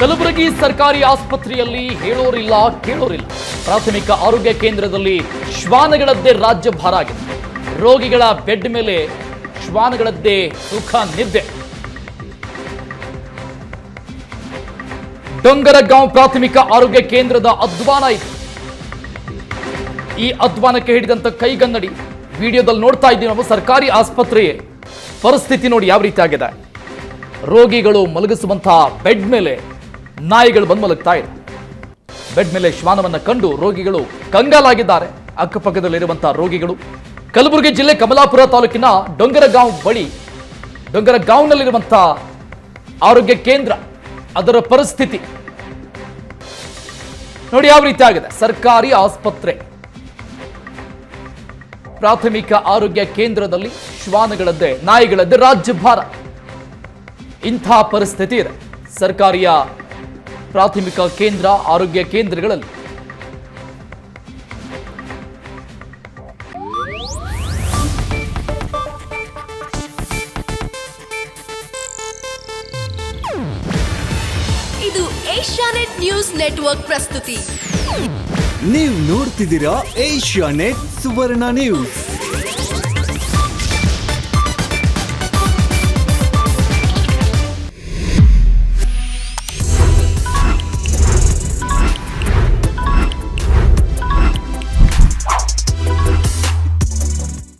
ಕಲಬುರಗಿ ಸರ್ಕಾರಿ ಆಸ್ಪತ್ರೆಯಲ್ಲಿ ಹೇಳೋರಿಲ್ಲ ಕೇಳೋರಿಲ್ಲ. ಪ್ರಾಥಮಿಕ ಆರೋಗ್ಯ ಕೇಂದ್ರದಲ್ಲಿ ಶ್ವಾನಗಳದ್ದೇ ರಾಜ್ಯಭಾರ ಆಗಿದೆ. ರೋಗಿಗಳ ಬೆಡ್ ಮೇಲೆ ಶ್ವಾನಗಳದ್ದೇ ಸುಖ ನಿದ್ದೆ. ಡೊಂಗರಗಾಂವ್ ಪ್ರಾಥಮಿಕ ಆರೋಗ್ಯ ಕೇಂದ್ರದ ಅಧ್ವಾನ ಇದೆ. ಈ ಅಧ್ವಾನಕ್ಕೆ ಹಿಡಿದಂತ ಕೈಗನ್ನಡಿ ವಿಡಿಯೋದಲ್ಲಿ ನೋಡ್ತಾ ಇದ್ದೀವಿ ನಾವು. ಸರ್ಕಾರಿ ಆಸ್ಪತ್ರೆಯೇ ಪರಿಸ್ಥಿತಿ ನೋಡಿ ಯಾವ ರೀತಿ ಆಗಿದೆ. ರೋಗಿಗಳು ಮಲಗಿಸುವಂತಹ ಬೆಡ್ ಮೇಲೆ ನಾಯಿಗಳು ಬಂದು ಮಲಗ್ತಾ ಇದೆ. ಬೆಡ್ ಮೇಲೆ ಶ್ವಾನವನ್ನು ಕಂಡು ರೋಗಿಗಳು ಕಂಗಾಲಾಗಿದ್ದಾರೆ. ಅಕ್ಕಪಕ್ಕದಲ್ಲಿರುವಂತಹ ರೋಗಿಗಳು. ಕಲಬುರಗಿ ಜಿಲ್ಲೆ ಕಮಲಾಪುರ ತಾಲೂಕಿನ ಡೊಂಗರಗಾಂವ್ ಬಳಿ ಡೊಂಗರಗಾಂವ್ನಲ್ಲಿರುವಂತಹ ಆರೋಗ್ಯ ಕೇಂದ್ರ ಅದರ ಪರಿಸ್ಥಿತಿ. ನೋಡಿ ಯಾವ ರೀತಿ ಆಗಿದೆ. ಸರ್ಕಾರಿ ಆಸ್ಪತ್ರೆ. ಪ್ರಾಥಮಿಕ ಆರೋಗ್ಯ ಕೇಂದ್ರದಲ್ಲಿ ಶ್ವಾನಗಳದ್ದೇ, ನಾಯಿಗಳದ್ದೇ ರಾಜ್ಯಭಾರ. ಇಂಥ ಪರಿಸ್ಥಿತಿ ಇದೆ. ಸರ್ಕಾರಿಯ ಪ್ರಾಥಮಿಕ ಕೇಂದ್ರ ಆರೋಗ್ಯ ಕೇಂದ್ರಗಳಲ್ಲಿ. ಇದು ಏಷ್ಯಾನೆಟ್ ನ್ಯೂಸ್ ನೆಟ್ವರ್ಕ್ ಪ್ರಸ್ತುತಿ. ನೀವು ನೋಡ್ತಿದ್ದೀರಾ ಏಷ್ಯಾ ನೆಟ್ ಸುವರ್ಣ ನ್ಯೂಸ್.